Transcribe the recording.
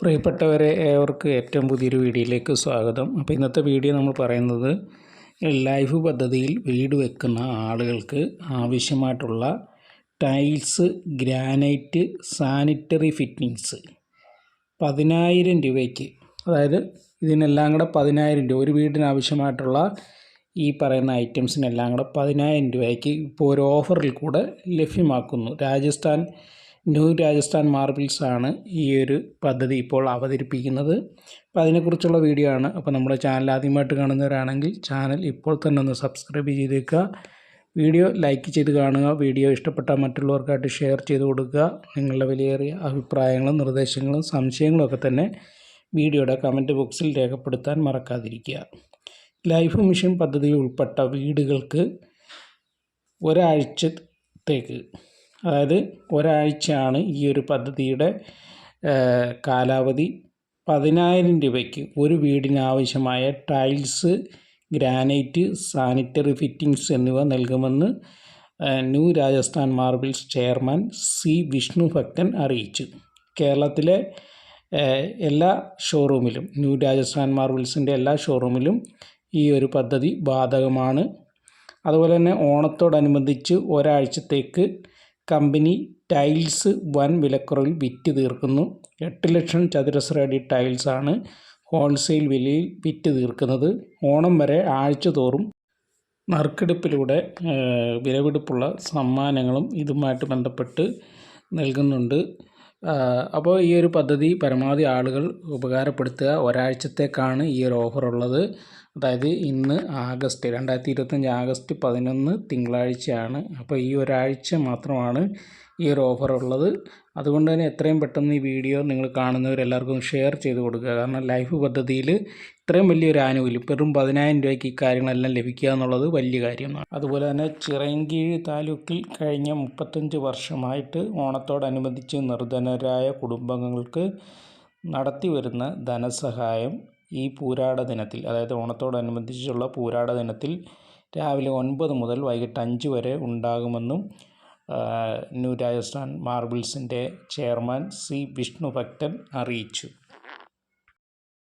പ്രിയപ്പെട്ടവരെ ഏവർക്ക് ഏറ്റവും പുതിയൊരു വീഡിയോയിലേക്ക് സ്വാഗതം. അപ്പോൾ ഇന്നത്തെ വീഡിയോ നമ്മൾ പറയുന്നത് ലൈഫ് പദ്ധതിയിൽ വീട് വെക്കുന്ന ആളുകൾക്ക് ആവശ്യമായിട്ടുള്ള ടൈൽസ് ഗ്രാനൈറ്റ് സാനിറ്ററി ഫിറ്റിങ്സ് പതിനായിരം രൂപയ്ക്ക്. അതായത് ഇതിനെല്ലാം കൂടെ പതിനായിരം രൂപ ഒരു വീടിന് ആവശ്യമായിട്ടുള്ള ഈ പറയുന്ന ഐറ്റംസിനെല്ലാം കൂടെ പതിനായിരം രൂപയ്ക്ക് ഇപ്പോൾ ഒരു ഓഫറിൽ കൂടെ ലഭ്യമാക്കുന്നു. രാജസ്ഥാൻ ന്യൂ രാജസ്ഥാൻ മാർബിൾസ് ആണ് ഈ ഒരു പദ്ധതി ഇപ്പോൾ അവതരിപ്പിക്കുന്നത്. അപ്പോൾ അതിനെക്കുറിച്ചുള്ള വീഡിയോ ആണ്. അപ്പോൾ നമ്മുടെ ചാനൽ ആദ്യമായിട്ട് കാണുന്നവരാണെങ്കിൽ ചാനൽ ഇപ്പോൾ തന്നെ ഒന്ന് സബ്സ്ക്രൈബ് ചെയ്തേക്കുക. വീഡിയോ ലൈക്ക് ചെയ്ത് കാണുക. വീഡിയോ ഇഷ്ടപ്പെട്ട മറ്റുള്ളവർക്കായിട്ട് ഷെയർ ചെയ്ത് കൊടുക്കുക. നിങ്ങളുടെ വിലയേറിയ അഭിപ്രായങ്ങളും നിർദ്ദേശങ്ങളും സംശയങ്ങളും ഒക്കെ തന്നെ വീഡിയോയുടെ കമന്റ് ബോക്സിൽ രേഖപ്പെടുത്താൻ മറക്കാതിരിക്കുക. ലൈഫ് മിഷൻ പദ്ധതിയിൽ ഉൾപ്പെട്ട വീടുകൾക്ക് ഒരാഴ്ചത്തേക്ക് അതായത് ഒരാഴ്ചയാണ് ഈ ഒരു പദ്ധതിയുടെ കാലാവധി. പതിനായിരം രൂപയ്ക്ക് ഒരു വീടിന് ആവശ്യമായ ടൈൽസ് ഗ്രാനൈറ്റ് സാനിറ്ററി ഫിറ്റിംഗ്സ് എന്നിവ നൽകുമെന്ന് new Rajasthan marbles chairman C Vishnu Bhakthan അറിയിച്ചു. കേരളത്തിലെ എല്ലാ ഷോറൂമിലും ന്യൂ രാജസ്ഥാൻ മാർബിൾസിന്റെ എല്ലാ ഷോറൂമിലും ഈ ഒരു പദ്ധതി ബാധകമാണ്. അതുപോലെ തന്നെ ഓണത്തോടനുബന്ധിച്ച് ഒരാഴ്ചത്തേക്ക് കമ്പനി ടൈൽസ് വൻ വിലക്കുറവിൽ വിറ്റ് തീർക്കുന്നു. എട്ട് ലക്ഷം ചതുരശ്ര അടി ടൈൽസാണ് ഹോൾസെയിൽ വിലയിൽ വിറ്റ് തീർക്കുന്നത്. ഓണം വരെ ആഴ്ച തോറും നറുക്കെടുപ്പിലൂടെ വിലപിടിപ്പുള്ള സമ്മാനങ്ങളും ഇതുമായിട്ട് ബന്ധപ്പെട്ട് നൽകുന്നുണ്ട്. അപ്പോൾ ഈ ഒരു പദ്ധതി പരമാവധി ആളുകൾ ഉപകാരപ്പെടുത്തുക ഒരാഴ്ചത്തേക്കാണ് ഈ ഒരു ഓഫർ ഉള്ളത്. അതായത് ഇന്ന് ആഗസ്റ്റ് രണ്ടായിരത്തി ഇരുപത്തഞ്ച് ആഗസ്റ്റ് പതിനൊന്ന് തിങ്കളാഴ്ചയാണ്. അപ്പോൾ ഈ ഒരാഴ്ച മാത്രമാണ് ഈ ഒരു ഓഫർ ഉള്ളത്. അതുകൊണ്ട് തന്നെ എത്രയും പെട്ടെന്ന് ഈ വീഡിയോ നിങ്ങൾ കാണുന്നവരെല്ലാവർക്കും ഷെയർ ചെയ്ത് കൊടുക്കുക. കാരണം ലൈഫ് പദ്ധതിയിൽ ഇത്രയും വലിയൊരു ആനുകൂല്യം വെറും പതിനായിരം രൂപയ്ക്ക് ഈ കാര്യങ്ങളെല്ലാം ലഭിക്കുക എന്നുള്ളത് വലിയ കാര്യമാണ്. അതുപോലെ തന്നെ ചിറയൻകീഴ് താലൂക്കിൽ കഴിഞ്ഞ മുപ്പത്തഞ്ച് വർഷമായിട്ട് ഓണത്തോടനുബന്ധിച്ച് നിർധനരായ കുടുംബങ്ങൾക്ക് നടത്തി വരുന്ന ധനസഹായം ഈ പൂരാട ദിനത്തിൽ അതായത് ഓണത്തോടനുബന്ധിച്ചുള്ള പൂരാട ദിനത്തിൽ രാവിലെ ഒൻപത് മുതൽ വൈകിട്ട് അഞ്ച് വരെ ഉണ്ടാകുമെന്നും ന്യൂ രാജസ്ഥാൻ മാർബിൾസിന്റെ ചെയർമാൻ സി വിഷ്ണു ഭക്തൻ അറിയിച്ചു.